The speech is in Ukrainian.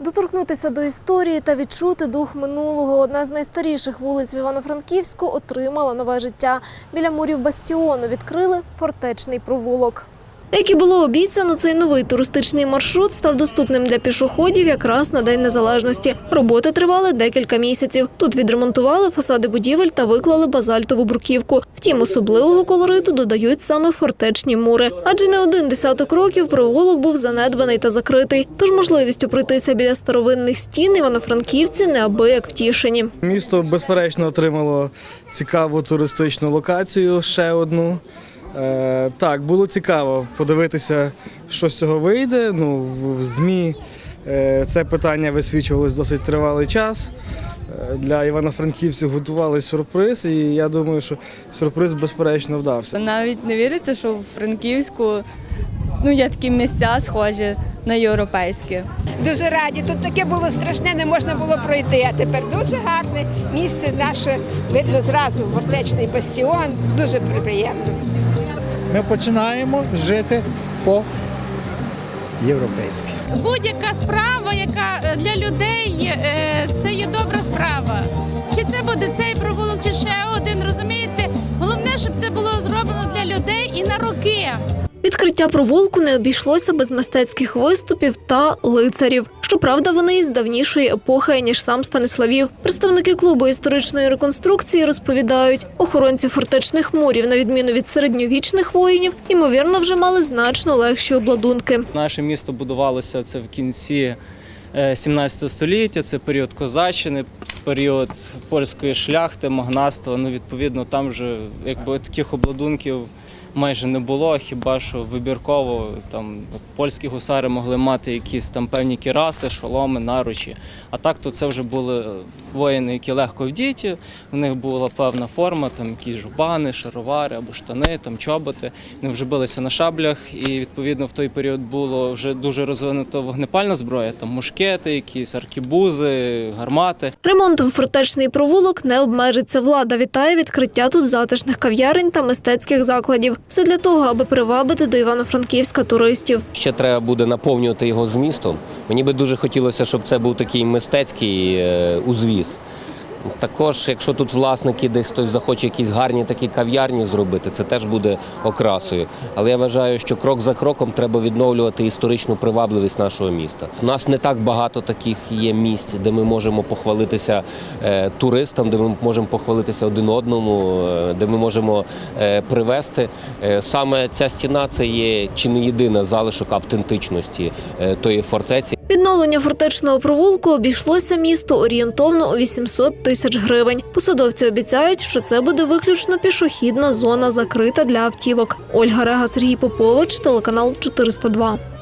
Доторкнутися до історії та відчути дух минулого. Одна з найстаріших вулиць в Івано-Франківську отримала нове життя. Біля мурів бастіону відкрили фортечний провулок. Як і було обіцяно, цей новий туристичний маршрут став доступним для пішоходів якраз на День Незалежності. Роботи тривали декілька місяців. Тут відремонтували фасади будівель та виклали базальтову бруківку. Втім, особливого колориту додають саме фортечні мури. Адже не один десяток років провулок був занедбаний та закритий. Тож можливістю пройтися біля старовинних стін івано-франківці неабияк втішені. Місто безперечно отримало цікаву туристичну локацію, ще одну. Е, так, було цікаво подивитися, що з цього вийде. Ну, в, в ЗМІ е, це питання висвічувалось досить тривалий час. Е, Для івано-франківців готували сюрприз, і я думаю, що сюрприз безперечно вдався. Навіть не віриться, що в Франківську ну, є такі місця схожі на європейські. Дуже раді. Тут таке було страшне, не можна було пройти. А тепер дуже гарне місце наше. Видно зразу вортечний бастіон. Дуже приємно. Ми починаємо жити по-європейськи. Будь-яка справа, яка е, для людей е, це є добра справа. Чи це буде цей провулок, чи ще один, розумієте? Головне, щоб це було зроблено для людей і на роки. Відкриття провулку не обійшлося без мистецьких виступів та лицарів. Щоправда, вони із давнішої епохи, ніж сам Станиславів. Представники клубу історичної реконструкції розповідають, охоронці фортечних мурів, на відміну від середньовічних воїнів, ймовірно, вже мали значно легші обладунки. Наше місто будувалося це в кінці е, 17 століття, це період козаччини, період польської шляхти, магнатства. Ну, відповідно, там вже якби таких обладунків майже не було, хіба що вибірково там польські гусари могли мати якісь там певні кіраси, шоломи, наручі. А так то це вже були воїни, які легко вдіті, в них була певна форма, там якісь жупани, шаровари або штани, там чоботи. Вони вже билися на шаблях, і відповідно в той період було вже дуже розвинуто вогнепальна зброя, там мушкети, якісь аркібузи, гармати. Ремонтом фортечний провулок не обмежиться. Влада вітає відкриття тут затишних кав'ярень та мистецьких закладів. Все для того, аби привабити до Івано-Франківська туристів. Ще треба буде наповнювати його змістом. Мені би дуже хотілося, щоб це був такий мистецький е, узвіз. Також, якщо тут власники десь хтось захоче якісь гарні такі кав'ярні зробити, це теж буде окрасою. Але я вважаю, що крок за кроком треба відновлювати історичну привабливість нашого міста. У нас не так багато таких є місць, де ми можемо похвалитися е, туристам, де ми можемо похвалитися один одному, е, де ми можемо е, привезти. Саме ця стіна це є чи не єдина залишок автентичності тої фортеці. Відновлення фортечного провулку обійшлося місту орієнтовно у 800 тисяч гривень. Посадовці обіцяють, що це буде виключно пішохідна зона, закрита для автівок. Ольга Рега, Сергій Попович, телеканал 402.